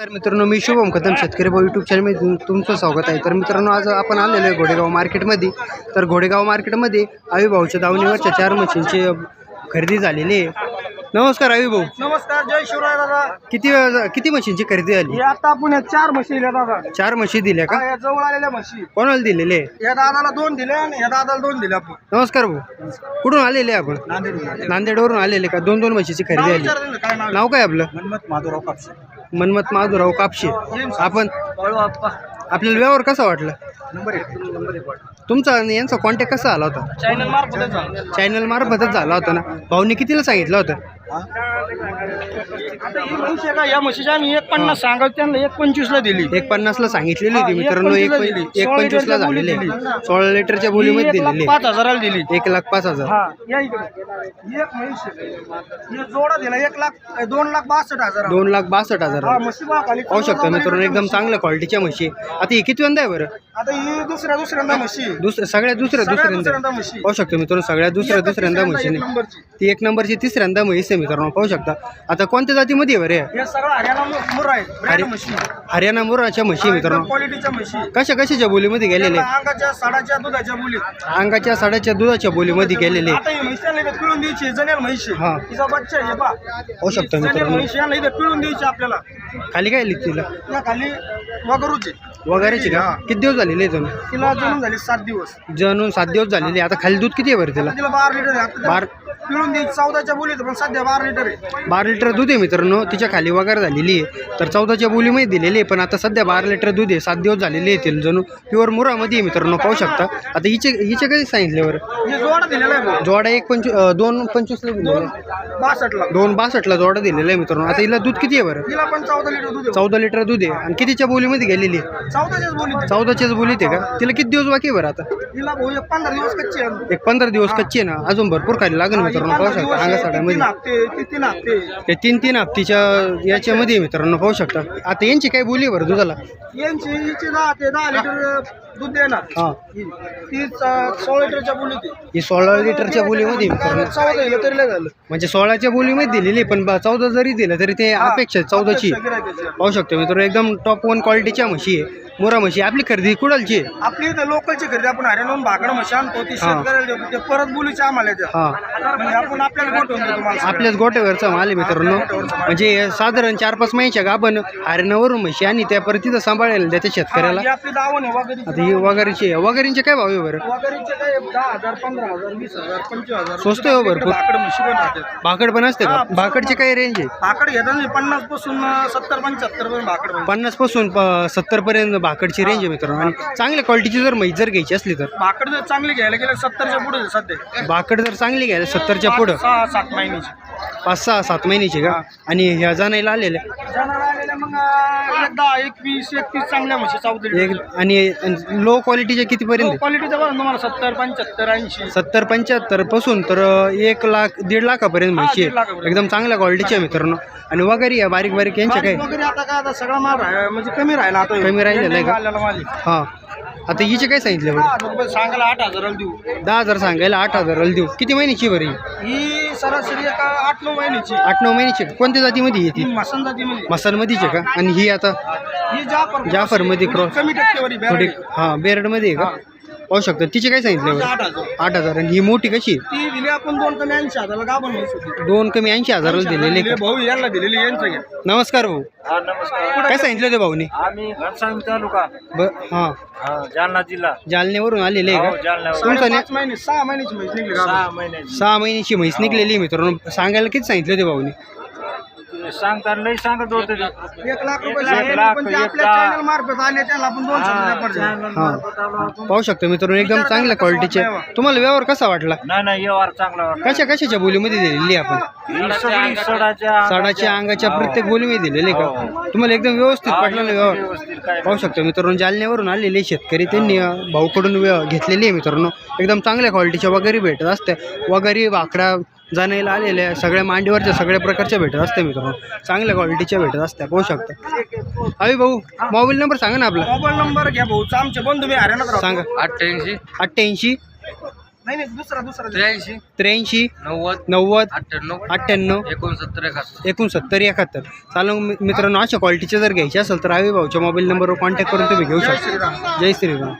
तर मित्रांनो मी शुभम कदम शेतकरी भाऊ यूट्यूब चॅनलमध्ये तुम- तुमचं स्वागत आहे. तर मित्रांनो आज आपण आलेलो आहे घोडेगाव मार्केटमध्ये. तर घोडेगाव मार्केटमध्ये आईभाऊच्या दावणीवरच्या चार मशीनची खरेदी झालेली आहे. नमस्कार आईभाऊ नमस्कार जय शिवराय दादा. किती किती मशीनची खरेदी झाली? हे आता आपण या चार म्हशी दिल्या दादा. चार म्हशी दिल्या का? हा, या जवळ आलेल्या म्हशी कोणाला दिलेले? आहे या दादाला दोन दिले आणि या दादाला दोन दिले आपण. नमस्कार भाऊ. कुठून आलेले आहे आपण नांदेड नांदेडवरून आलेले का? दोन दोन म्हशीची खरेदी झाली. काय नाव नाव काय आपलं? माधुराव कापसे. मनमत माधुराव कापशे. आपण आपल्याला व्यवहार कसा वाटला? नंबर तुमचा आणि यांचा कॉन्टॅक्ट कसा आला होता. चॅनल मार्फतच झाला होता ना? भाऊनी कितीला सांगितलं होतं? आता ही म्हैस आहे का या म्हशीच्या आम्ही एक पन्नास सांगत त्यांना एक पंचवीसला दिली. एक पन्नासला सांगितलेली होती मित्रांनो एक पं-. एक पंचवीसला लिटरच्या झालेले. दिली. सोळा लिटरच्या ही बोलीमध्ये एक लाख दिलेले. पाच हजाराला दिली. एक लाख पाच हजार. हा या इकडे. ही एक म्हैस आहे. ही जोडा दिला एक लाख दोन लाख बासष्ट हजार. दोन लाख बासष्ट हजार. हा म्हशी बघा खाली. पाहू शकता मित्रांनो एकदम चांगल्या क्वालिटीच्या म्हशी. आहे. आता ही किती आहे बरं? आता ही दुसऱ्या दुसऱ्यांदा म्हशी आहे. सगळ्या दुसऱ्या सगळ्या दुसऱ्यांदा दुसऱ्यांदा म्हशी पाहू शकतो मित्रांनो सगळ्या दुसऱ्या दुसऱ्यांदा तिसऱ्यांदा म्हशी एक नाही नंबरची. ती एक नंबरची तिसऱ्यांदा म्हैस आहे मित्रांनो पाहू शकता आता कोणत्या जातीमध्ये आहे बरं? हे सगळं हरियाणा मु- मुर्रा आहे ब्रँड म्हशी हरियाणा मुराच्या म्हशी मित्रांनो. क्वालिटीच्या म्हशी कशा कशाच्या बोलीमध्ये गेलेले? अंगाच्या साडाच्या दुधाच्या बोली. अंगाच्या साड्याच्या दुधाच्या बोलीमध्ये गेलेले. आता ही म्हशी याला इथं पिळून द्यायची जनेल म्हशी हा. तिचा बच्चा आहे पा होऊ शकतं मित्रांनो. म्हशी पिळून द्यायची आपल्याला. खाली काय लिहिली तिला? या खाली वगरूचे. वगैरेची का? हा. किती दिवस झालेले आहे तिला झाली सात दिवस. जणून सात दिवस झालेले. आता खाली दूध किती आहे बरं तिला? तिला बारा लिटर आहे. आता बार तिला पिळून द्यायची चौदाच्या बोलीत पण सध्या बारा लिटर आहे बारा लिटर दूध आहे मित्रांनो. तिच्या खाली वगैरे झालेली आहे. तर चौदाच्या बोलीमध्ये दिलेली आहे पण आता सध्या बारा लिटर दूध आहे. सात दिवस झालेले आहे तिला जणू. प्युअर मुरामध्ये आहे मित्रांनो पाहू शकता. आता हिचे हिचे कधी सांगितले बरं? हे जोडा दिलेला आहे भाऊ. जोडा एक पंचवीस दोन पंचवीसला दिलेला दोन आहे. बासष्टला. दोन बासष्टला जोडा दिलेला आहे मित्रांनो. आता हिला दूध किती आहे बरं? तिला पण चौदा लिटर दूध आहे चौदा लिटर दूध आहे. आणि कितीच्या बोलीमध्ये गेलेली आहे? चौदाच्याच बोलीत चौदाच्याच बोलीत आहे का? तिला किती दिवस बाकी आहे बरं आता? तिला भाऊ एक पंधरा दिवस कच्चे आहे. एक पंधरा दिवस कच्ची आहे ना? अजून भरपूर खाली लागेल मित्रांनो पाहू शकता अंगा साड्यामध्ये तीन हप्ते ती तीन तीन हप्तीच्या याच्यामध्ये मित्रांनो पाहू शकता. आता यांची काय बोली बरं दुधाला? यांची हिची दहा ते दहा लिटर दूध देणार. हां. ही ती च- सोळा लिटरच्या बोलीत आहे. ही सोळा लिटरच्या बोलीमध्ये आहे मित्रांनो. चौदा दिलं तरी लय झालं. म्हणजे सोळाच्या बोलीमध्ये दिलेली पण बा- चौदा जरी दिलं तरी ते अपेक्षा आहे चौदाची. अपेक्षा गिऱ्हाईकाची आहे. पाहू शकतो मित्रांनो एकदम टॉप वन क्वालिटीच्या म्हशी आहे. मोरा म्हशी आपली खरेदी कुडालची? आहे आपली इथं लोकलची खरेदी आपण हरियाणून भाकड म्हशी आणतो ती शेतकऱ्याला देतो ते परत बोलीच्या आम्हाला द्या. हां. म्हणजे आपण आपल्याला गोठवून देतो मला आपल्याच गोट्यावरचा माल आहे मित्रांनो. म्हणजे साधारण चार पाच महिन्याच्या गाभण हरणावरून म्हशी आणि त्या परत तिथं सांभाळायला त्याच्या शेतकऱ्याला. ही आपली दावण आहे वगैरे आता ही वगैरेची वगैरेंचे काय भाव आहे बरं? वगैरेचे काय दहा हजार पंधरा हजार वीस हजार पंचवीस हजार स्वस्त आहे हो भरपूर. भाकड म्हशी पण राहतात. भाकड पण असते का? भाकडची काय रेंज आहे? भाकड घेतात पन्नासपासून सत्तर पंच्याहत्तर पर्यंत भाकड पन्नासपासून सत्तर पर्यंत भाकडची रेंज आहे मित्रांनो. आणि चांगल्या क्वालिटीची जर म्हैस जर घ्यायची असली तर? भाकड जर चांगली घ्यायला गेलं सत्तरच्या पुढे आहे सध्या. भाकड जर चांगली घ्यायला सत्तरच्या पुढं? सहा सात महिन्याची. पाच सहा सात महिन्याची का? आणि ह्या जाणायला आलेल्या? एक दहा एकवीस एकतीस चांगल्या म्हशी आणि लो क्वालिटीच्या कितीपर्यंत क्वालिटीचा बघा तुम्हाला सत्तर पंच्याहत्तर ऐंशी. सत्तर पंच्याहत्तरपासून तर एक लाख दीड लाखापर्यंत म्हशी दीड आहे लाखापर्यंत. एकदम चांगल्या क्वालिटीची आहे मित्रांनो. आणि वगैरे या बारीक बारीक यांच्या काय? बारीक वगैरे आता काय आता सगळा माल म्हणजे कमी राहिला आता. कमी राहिलेला आहे का? आलेला माल हां. आता हिचे काय सांगितलं बरं? सांगायला आठ हजाराला देऊ. दहा हजार सांगायला आठ हजाराला देऊ. किती महिन्याची बरं ही? ही सरासरी एका आठ नऊ महिन्याची आठ नऊ महिन्याची. कोणत्या जातीमध्ये येते? ही मसन जातीमध्ये. मसालमध्येच आहे का? आणि ही आता ही जाफर जाफरमध्ये क्रॉस कमी टक्केवारी थोडी बॅरडी. हां बेरडमध्ये आहे का? पाहू शकता. तिचे काय सांगितलं आठ हजार. आठ हजार. आणि ही मोठी कशी? ती दिली आपण दोन कमी ऐंशी हजाराला गाभण म्हैस होती दोन कमी ऐंशी हजाराला दिलेले दिली का भाऊ यांना दिलेली यांचं घ्या. नमस्कार भाऊ. हा नमस्कार. काय सांगितलं होते भाऊनी? आम्ही तालुका. ब हां. हा, जालना जिल्हा. जालन्यावरून आलेले आहे हो, का? जालन्यावर तुमचा ने- पाच महिने सहा महिन्याची म्हैस निघली गाभण. सहा महिन्याची. सहा महिन्याची म्हैस निघलेली आहे मित्रांनो. सांगायला किती सांगितलं ते भाऊनी? ते सांगताना लई सांगत होते. एक लाख रुपये एक सांगितले, लाख, पण ते एक आपल्या लाख. चॅनल मार्फत आले त्याला आपण दोन हा, शब्द पडले. channel हां. मार्फत आलो आपण. पाहू शकतो मित्रांनो एकदम चांगल्या क्वालिटीचे तुम्हाला व्यवहार कसा वाटला? नाही नाही व्यवहार चांगला वाटला. कशा कशाच्या बोलीमध्ये दिलेली आहे आपण? ही सगळी सडाच्या साडाच्या अंगाच्या हो. प्रत्येक बोलीमध्ये दिलेले का? तुम्हाला एकदम व्यवस्थित हा, पडलं ना व्यवहार. व्यवस्थित काय पाहू शकतो मित्रांनो जालन्यावरून आलेले शेतकरी त्यांनी अं, भाऊकडून व्य- घेतलेली आहे मित्रांनो. एकदम चांगल्या क्वालिटीच्या वगैरे भेटत असते. वगैरे वाकड्या जाण्याला आलेल्या सगळ्या मांडीवरच्या सगळ्या प्रकारच्या भेटत असते मित्रांनो. चांगल्या क्वालिटीच्या भेटत असत्या पाहू शकता. अभि भाऊ मोबाईल नंबर सांगा ना आपला. मोबाईल नंबर घ्या भाऊचा आमचे बंधू मी हरियाणात राहतो सांगा. अठ्ठ्याऐंशी. अठ्ठ्याऐंशी. नाही नाही दुसरा दुसरा त्र्याऐंशी. त्र्याऐंशी. नव्वद. नव्वद. अठ्ठ्याण्णव. अठ्ठ्याण्णव. एकोणसत्तर एकाहत्तर. एकोणसत्तर एकाहत्तर. चालू मि- मित्रांनो अशा क्वालिटीचे जर घ्यायचे असेल तर आवी भाऊच्या मोबाईल नंबरवर कॉन्टॅक्ट करून तुम्ही घेऊ शकता. जय श्रीराम.